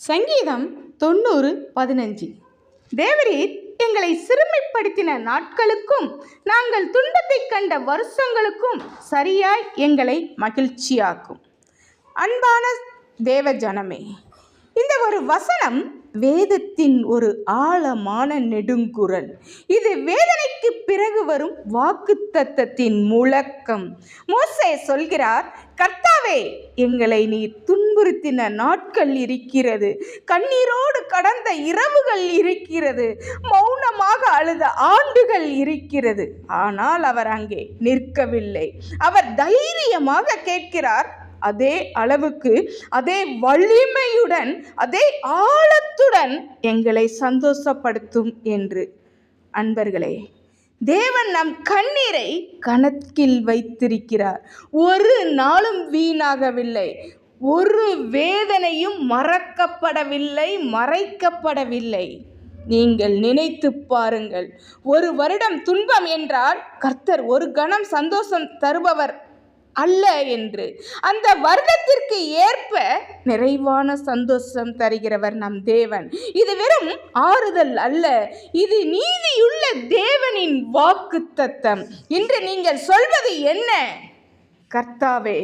சங்கீதம் தொண்ணூறு பதினஞ்சு. தேவரீர் எங்களை சிறுமைப்படுத்தின நாட்களுக்கும் நாங்கள் துன்பத்தைக் கண்ட வருஷங்களுக்கும் சரியாய் எங்களை மகிழ்ச்சியாக்கும். அன்பான தேவ ஜனமே இந்த ஒரு வசனம் வேதத்தின் ஒரு ஆழமான நெடுங்குரல். இது வேதனைக்கு பிறகு வரும் வாக்குத்தத்தத்தின் முழக்கம். மோசே சொல்கிறார் கர்த்தாவே எங்களை நீ துன்புறுத்தின நாட்கள் இருக்கிறது. கண்ணீரோடு கடந்த இரவுகள் இருக்கிறது. மௌனமாக அழுத ஆண்டுகள் இருக்கிறது. ஆனால் அவர் அங்கே நிற்கவில்லை. அவர் தைரியமாக கேட்கிறார் அதே அளவுக்கு அதே வலிமையுடன் அதே ஆழத்துடன் எங்களை சந்தோஷப்படுத்தும் என்று. அன்பர்களே தேவன் நம் கண்ணீரை கணக்கில் வைத்திருக்கிறார். ஒரு நாளும் வீணாகவில்லை. ஒரு வேதனையும் மறக்கப்படவில்லை மறைக்கப்படவில்லை. நீங்கள் நினைத்து பாருங்கள் ஒரு வருடம் துன்பம் என்றால் கர்த்தர் ஒரு கணம் சந்தோஷம் தருபவர் அல்ல என்று. அந்த வருடத்திற்கு ஏற்ப நிறைவான சந்தோஷம் தருகிறவர் நம் தேவன். இது வெறும் ஆறுதல் அல்ல இது நீதியுள்ள தேவனின் வாக்கு தத்தம் இன்று நீங்கள் சொல்வது என்ன? கர்த்தாவே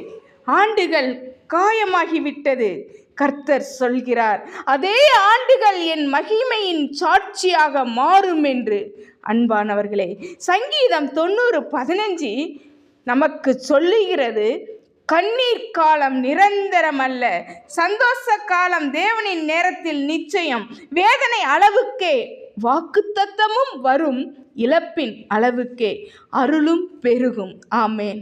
ஆண்டுகள் காயமாகிவிட்டது. கர்த்தர் சொல்கிறார் அதே ஆண்டுகள் என் மகிமையின் சாட்சியாக மாறும் என்று. அன்பானவர்களே சங்கீதம் தொண்ணூறு பதினஞ்சு நமக்கு சொல்லுகிறது கண்ணீர் காலம் நிரந்தரம் அல்ல சந்தோஷ காலம் தேவனின் நேரத்தில் நிச்சயம் வேதனை அளவுக்கே வாக்குத்தத்தமும் வரும் இழப்பின் அளவுக்கே அருளும் பெருகும். ஆமேன்.